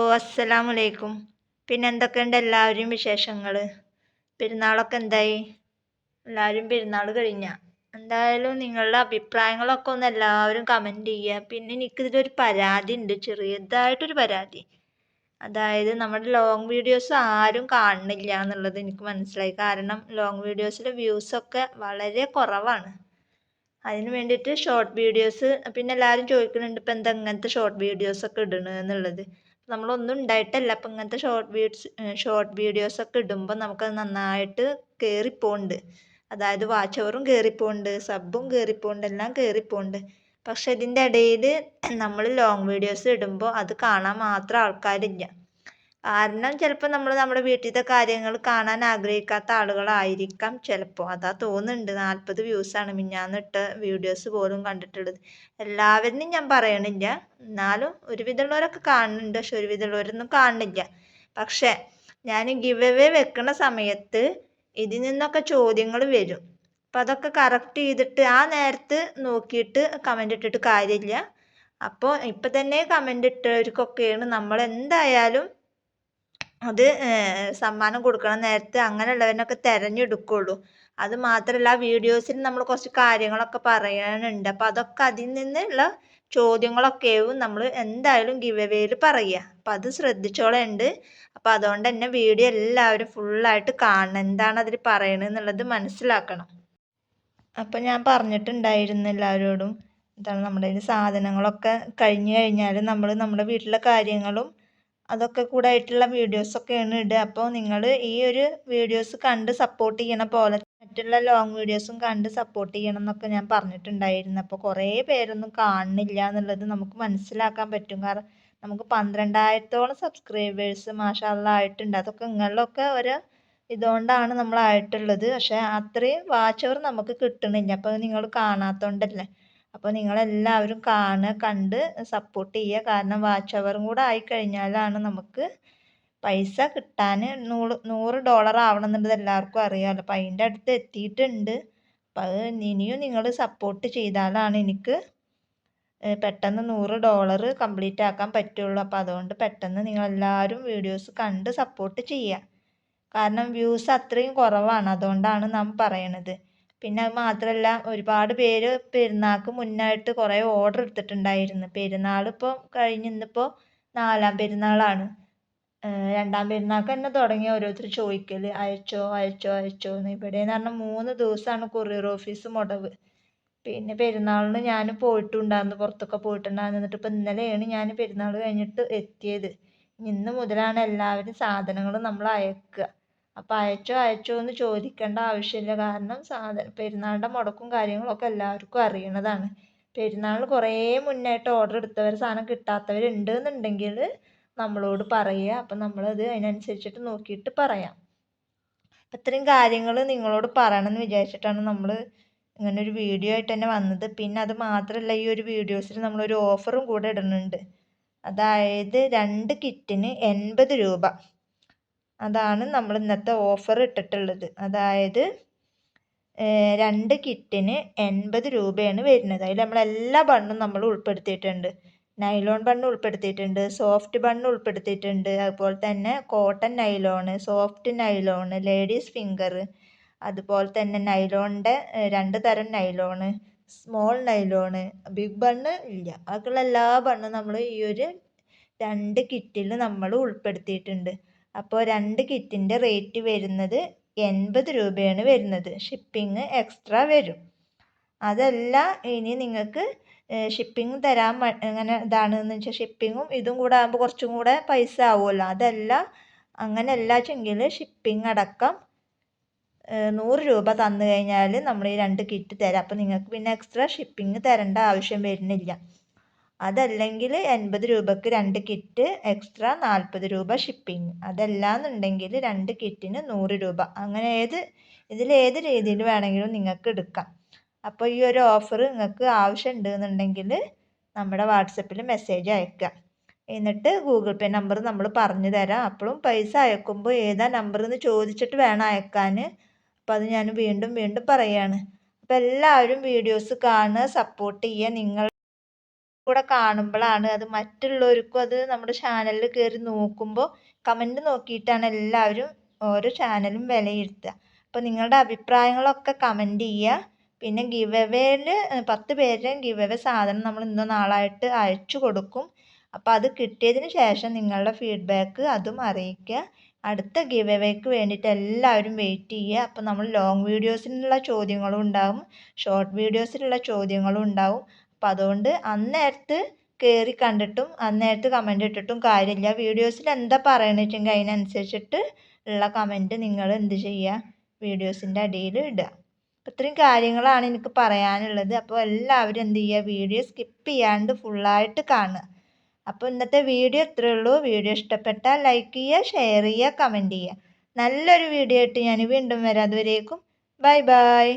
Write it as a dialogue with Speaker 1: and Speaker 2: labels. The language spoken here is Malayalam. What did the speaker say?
Speaker 1: ഓ അസ്സലാമലൈക്കും പിന്നെ എന്തൊക്കെയുണ്ട് എല്ലാവരും വിശേഷങ്ങൾ പെരുന്നാളൊക്കെ എന്തായി? എല്ലാവരും പെരുന്നാൾ കഴിഞ്ഞ. എന്തായാലും നിങ്ങളുടെ അഭിപ്രായങ്ങളൊക്കെ ഒന്ന് എല്ലാവരും കമന്റ് ചെയ്യുക. പിന്നെ എനിക്കിതിലൊരു പരാതി ഉണ്ട്. ചെറിയതായിട്ടൊരു പരാതി. അതായത് നമ്മുടെ ലോങ് വീഡിയോസ് ആരും കാണുന്നില്ല എന്നുള്ളത് എനിക്ക് മനസ്സിലായി. കാരണം ലോങ് വീഡിയോസിലെ വ്യൂസൊക്കെ വളരെ കുറവാണ്. അതിന് വേണ്ടിയിട്ട് ഷോർട്ട് വീഡിയോസ് പിന്നെ എല്ലാവരും ചോദിക്കുന്നുണ്ട് ഇപ്പം എന്താ ഇങ്ങനത്തെ ഷോർട്ട് വീഡിയോസൊക്കെ ഇടണത് എന്നുള്ളത്. നമ്മളൊന്നും ഉണ്ടായിട്ടല്ല. അപ്പം ഇങ്ങനത്തെ ഷോർട്ട് വീഡ്സ് ഷോർട്ട് വീഡിയോസൊക്കെ ഇടുമ്പോൾ നമുക്കത് നന്നായിട്ട് കയറിപ്പോണ്ട് അതായത് വാച്ച് ഓവറും കയറിപ്പോണ്ട് സബും കയറിപ്പോണ്ട് എല്ലാം കയറിപ്പോണ്ട് പക്ഷെ ഇതിന്റെ ഇടയിൽ നമ്മൾ ലോങ് വീഡിയോസ് ഇടുമ്പോൾ അത് കാണാൻ മാത്രം ആൾക്കാരില്ല. കാരണം ചിലപ്പോൾ നമ്മൾ നമ്മുടെ വീട്ടിലത്തെ കാര്യങ്ങൾ കാണാൻ ആഗ്രഹിക്കാത്ത ആളുകളായിരിക്കാം ചിലപ്പോൾ അതാ തോന്നുന്നുണ്ട്. നാൽപ്പത് വ്യൂസാണ് മിഞ്ഞാന്നിട്ട് വീഡിയോസ് പോലും കണ്ടിട്ടുള്ളത്. എല്ലാവരിനും ഞാൻ പറയണില്ല. എന്നാലും ഒരുവിധമുള്ളവരൊക്കെ കാണുന്നുണ്ട്. പക്ഷെ ഒരുവിധമുള്ളവരൊന്നും കാണുന്നില്ല. പക്ഷേ ഞാൻ ഗിവ് അവേ വെക്കുന്ന സമയത്ത് ഇതിൽ നിന്നൊക്കെ ചോദ്യങ്ങൾ വരും. അപ്പം അതൊക്കെ കറക്റ്റ് ചെയ്തിട്ട് ആ നേരത്ത് നോക്കിയിട്ട് കമന്റ് ഇട്ടിട്ട് കാര്യമില്ല. അപ്പോൾ ഇപ്പം തന്നെ കമന്റ് ഇട്ടവർക്കൊക്കെയാണ് നമ്മൾ എന്തായാലും അത് സമ്മാനം കൊടുക്കണ നേരത്ത് അങ്ങനെയുള്ളവരിനൊക്കെ തിരഞ്ഞെടുക്കുള്ളൂ. അത് മാത്രമല്ല വീഡിയോസിൽ നമ്മൾ കുറച്ച് കാര്യങ്ങളൊക്കെ പറയാനുണ്ട്. അപ്പോൾ അതൊക്കെ അതിൽ നിന്നുള്ള ചോദ്യങ്ങളൊക്കെയും നമ്മൾ എന്തായാലും ഗിവ് എവേയിൽ പറയുക. അപ്പോൾ അത് ശ്രദ്ധിച്ചോളുണ്ട്. അപ്പോൾ അതുകൊണ്ട് തന്നെ വീഡിയോ എല്ലാവരും ഫുള്ളായിട്ട് കാണണം. എന്താണ് അതിൽ പറയണത് എന്നുള്ളത് മനസ്സിലാക്കണം. അപ്പോൾ ഞാൻ പറഞ്ഞിട്ടുണ്ടായിരുന്നു എല്ലാവരോടും എന്താണ് നമ്മുടെ സാധനങ്ങളൊക്കെ കഴിഞ്ഞു കഴിഞ്ഞാൽ നമ്മൾ നമ്മുടെ വീട്ടിലെ കാര്യങ്ങളും അതൊക്കെ കൂടെ ആയിട്ടുള്ള വീഡിയോസൊക്കെയാണ് ഇടുക അപ്പോൾ നിങ്ങൾ ഈ ഒരു വീഡിയോസ് കണ്ട് സപ്പോർട്ട് ചെയ്യണ പോലെ മറ്റുള്ള ലോങ് വീഡിയോസും കണ്ട് സപ്പോർട്ട് ചെയ്യണം എന്നൊക്കെ ഞാൻ പറഞ്ഞിട്ടുണ്ടായിരുന്നു. അപ്പോൾ കുറേ പേരൊന്നും കാണുന്നില്ല എന്നുള്ളത് നമുക്ക് മനസ്സിലാക്കാൻ പറ്റും. കാരണം നമുക്ക് പന്ത്രണ്ടായിരത്തോളം സബ്സ്ക്രൈബേഴ്സ് മാഷാള്ള ആയിട്ടുണ്ട്. അതൊക്കെ നിങ്ങളിലൊക്കെ ഒരു ഇതുകൊണ്ടാണ് നമ്മളായിട്ടുള്ളത് പക്ഷേ അത്രയും വാച്ച് അവർ നമുക്ക് കിട്ടണില്ല. അപ്പോൾ നിങ്ങൾ കാണാത്തതുകൊണ്ടല്ലേ അപ്പോൾ നിങ്ങളെല്ലാവരും കാണുക കണ്ട് സപ്പോർട്ട് ചെയ്യുക. കാരണം വാച്ച് അവറും കൂടെ ആയിക്കഴിഞ്ഞാലാണ് നമുക്ക് പൈസ കിട്ടാൻ നൂറ് നൂറ് ഡോളർ ആവണമെന്നുള്ളത് എല്ലാവർക്കും അറിയാമല്ലോ അപ്പോൾ അതിന്റെ അടുത്ത് എത്തിയിട്ടുണ്ട്. അപ്പോൾ അത് ഇനിയും നിങ്ങൾ സപ്പോർട്ട് ചെയ്താലാണ് എനിക്ക് പെട്ടെന്ന് നൂറ് ഡോളർ കംപ്ലീറ്റ് ആക്കാൻ പറ്റുള്ളൂ. അപ്പോൾ അതുകൊണ്ട് പെട്ടെന്ന് നിങ്ങളെല്ലാവരും വീഡിയോസ് കണ്ട് സപ്പോർട്ട് ചെയ്യുക. കാരണം വ്യൂസ് അത്രയും കുറവാണ്. അതുകൊണ്ടാണ് നാം പറയണത്. പിന്നെ അത് മാത്രമല്ല ഒരുപാട് പേര് പെരുന്നാൾക്ക് മുന്നായിട്ട് കുറേ ഓർഡർ എടുത്തിട്ടുണ്ടായിരുന്നു. പെരുന്നാൾ ഇപ്പോൾ കഴിഞ്ഞ് ഇന്നിപ്പോൾ നാലാം പെരുന്നാളാണ്. രണ്ടാം പെരുന്നാൾക്ക് തന്നെ തുടങ്ങി ഓരോരുത്തർ ചോദിക്കൽ അയച്ചോ അയച്ചോ അയച്ചോ എന്ന്. ഇവിടെ എന്ന് പറഞ്ഞാൽ മൂന്ന് ദിവസമാണ് കൊറിയർ ഓഫീസ് മുടവ്. പിന്നെ പെരുന്നാളിന് ഞാൻ പോയിട്ടുണ്ടായിരുന്നു പുറത്തൊക്കെ പോയിട്ടുണ്ടായിരുന്നു. എന്നിട്ട് ഇപ്പം ഇന്നലെയാണ് ഞാൻ പെരുന്നാൾ കഴിഞ്ഞിട്ട് എത്തിയത്. ഇന്ന് മുതലാണ് എല്ലാവരും സാധനങ്ങൾ നമ്മൾ അയക്കുക. അപ്പോൾ അയച്ചോ അയച്ചോ എന്ന് ചോദിക്കേണ്ട ആവശ്യമില്ല. കാരണം സാധനം പെരുന്നാളിന്റെ മുടക്കും കാര്യങ്ങളൊക്കെ എല്ലാവർക്കും അറിയണതാണ്. പെരുന്നാളിന് കുറേ മുന്നായിട്ട് ഓർഡർ എടുത്തവർ സാധനം കിട്ടാത്തവരുണ്ട് എന്നുണ്ടെങ്കിൽ നമ്മളോട് പറയുക. അപ്പം നമ്മളത് അതിനനുസരിച്ചിട്ട് നോക്കിയിട്ട് പറയാം. അപ്പം ഇത്രയും കാര്യങ്ങൾ നിങ്ങളോട് പറയണം എന്ന് വിചാരിച്ചിട്ടാണ് നമ്മൾ ഇങ്ങനെ ഒരു വീഡിയോ ആയിട്ട് തന്നെ വന്നത്. പിന്നെ അത് മാത്രമല്ല ഈ ഒരു വീഡിയോസിൽ നമ്മളൊരു ഓഫറും കൂടെ ഇടുന്നുണ്ട്. അതായത് രണ്ട് കിറ്റിന് എൺപത് രൂപ. അതാണ് നമ്മൾ ഇന്നത്തെ ഓഫർ ഇട്ടിട്ടുള്ളത്. അതായത് രണ്ട് കിറ്റിന് എൺപത് രൂപയാണ് വരുന്നത്. അതിൽ നമ്മൾ എല്ലാ ബണ്ണും നമ്മൾ ഉൾപ്പെടുത്തിയിട്ടുണ്ട്. നൈലോൺ ബണ്ണ് ഉൾപ്പെടുത്തിയിട്ടുണ്ട് സോഫ്റ്റ് ബണ്ണ് ഉൾപ്പെടുത്തിയിട്ടുണ്ട്. അതുപോലെ തന്നെ cotton nylon soft nylon ladies finger. അതുപോലെ തന്നെ നൈലോണിന്റെ രണ്ട് തരം nylon small nylon. Big bun ഇല്ല. ബാക്കിയുള്ള എല്ലാ ബണ്ണും നമ്മൾ ഈ ഒരു രണ്ട് കിറ്റിൽ നമ്മൾ ഉൾപ്പെടുത്തിയിട്ടുണ്ട്. അപ്പോൾ രണ്ട് കിറ്റിന്റെ റേറ്റ് വരുന്നത് എൺപത് രൂപയാണ് വരുന്നത്. ഷിപ്പിംഗ് എക്സ്ട്രാ വരും. അതല്ല ഇനി നിങ്ങൾക്ക് ഷിപ്പിംഗ് തരാൻ അങ്ങനെ ഇതാണ് എന്ന് വെച്ചാൽ ഷിപ്പിങ്ങും ഇതും കൂടെ ആകുമ്പോൾ കുറച്ചും കൂടെ പൈസ ആവുമല്ലോ. അതല്ല അങ്ങനെയല്ല വെച്ചെങ്കിൽ ഷിപ്പിംഗ് അടക്കം നൂറ് രൂപ തന്നു കഴിഞ്ഞാൽ നമ്മൾ ഈ രണ്ട് കിറ്റ് തരാം. അപ്പോൾ നിങ്ങൾക്ക് പിന്നെ എക്സ്ട്രാ ഷിപ്പിംഗ് തരേണ്ട ആവശ്യം വരുന്നില്ല. അതല്ലെങ്കിൽ എൺപത് രൂപയ്ക്ക് രണ്ട് കിറ്റ് എക്സ്ട്രാ നാൽപ്പത് രൂപ ഷിപ്പിംഗ് അതല്ലാന്നുണ്ടെങ്കിൽ രണ്ട് കിറ്റിന് നൂറ് രൂപ. അങ്ങനെ ഏത് ഇതിൽ ഏത് രീതിയിൽ വേണമെങ്കിലും നിങ്ങൾക്ക് എടുക്കാം. അപ്പോൾ ഈ ഒരു ഓഫർ നിങ്ങൾക്ക് ആവശ്യമുണ്ട് എന്നുണ്ടെങ്കിൽ നമ്മുടെ വാട്സപ്പിൽ മെസ്സേജ് അയക്കുക. എന്നിട്ട് ഗൂഗിൾ പേ നമ്പർ നമ്മൾ പറഞ്ഞു തരാം. അപ്പോഴും പൈസ അയക്കുമ്പോൾ ഏതാ നമ്പർ എന്ന് ചോദിച്ചിട്ട് വേണം അയക്കാൻ അപ്പോൾ അത് ഞാൻ വീണ്ടും വീണ്ടും പറയുകയാണ് അപ്പോൾ എല്ലാവരും വീഡിയോസ് കാണുക സപ്പോർട്ട് ചെയ്യുക. നിങ്ങൾ കൂടെ കാണുമ്പോഴാണ് അത് മറ്റുള്ളവർക്കും അത് നമ്മുടെ ചാനലിൽ കയറി നോക്കുമ്പോൾ കമന്റ് നോക്കിയിട്ടാണ് എല്ലാവരും ഓരോ ചാനലും വിലയിരുത്തുക. അപ്പോൾ നിങ്ങളുടെ അഭിപ്രായങ്ങളൊക്കെ കമന്റ് ചെയ്യുക. പിന്നെ ഗിവ് അവേയിൽ പത്ത് പേരുടെ ഗിവ് എവേ സാധനം നമ്മൾ ഇന്നോ നാളായിട്ട് അയച്ചു കൊടുക്കും. അപ്പോൾ അത് കിട്ടിയതിന് ശേഷം നിങ്ങളുടെ ഫീഡ്ബാക്ക് അതും അറിയിക്കുക. അടുത്ത ഗിവ് എവേക്ക് വേണ്ടിയിട്ട് എല്ലാവരും വെയിറ്റ് ചെയ്യുക. അപ്പോൾ നമ്മൾ ലോങ് വീഡിയോസിനുള്ള ചോദ്യങ്ങളും ഉണ്ടാവും. ഷോർട്ട് വീഡിയോസിലുള്ള ചോദ്യങ്ങളും ഉണ്ടാവും. അപ്പോൾ അതുകൊണ്ട് അന്നേരത്ത് കയറി കണ്ടിട്ടും അന്നേരത്ത് കമന്റ് ഇട്ടിട്ടും കാര്യമില്ല. വീഡിയോസിൽ എന്താ പറയണമെന്ന് വെച്ചെങ്കിൽ അതിനനുസരിച്ചിട്ട് ഉള്ള കമന്റ് നിങ്ങൾ എന്ത് ചെയ്യുക വീഡിയോസിന്റെ അടിയിൽ ഇടുക. ഇത്രയും കാര്യങ്ങളാണ് എനിക്ക് പറയാനുള്ളത്. അപ്പോൾ എല്ലാവരും എന്ത് ചെയ്യുക? വീഡിയോ സ്കിപ്പ് ചെയ്യാണ്ട് ഫുള്ളായിട്ട് കാണുക. അപ്പോൾ ഇന്നത്തെ വീഡിയോ ഇത്രയേ ഉള്ളൂ. വീഡിയോ ഇഷ്ടപ്പെട്ടാൽ ലൈക്ക് ചെയ്യുക ഷെയർ ചെയ്യുക കമന്റ് ചെയ്യുക. നല്ലൊരു വീഡിയോ ആയിട്ട് ഞാൻ വീണ്ടും വരാം. അതുവരേക്കും ബൈ ബൈ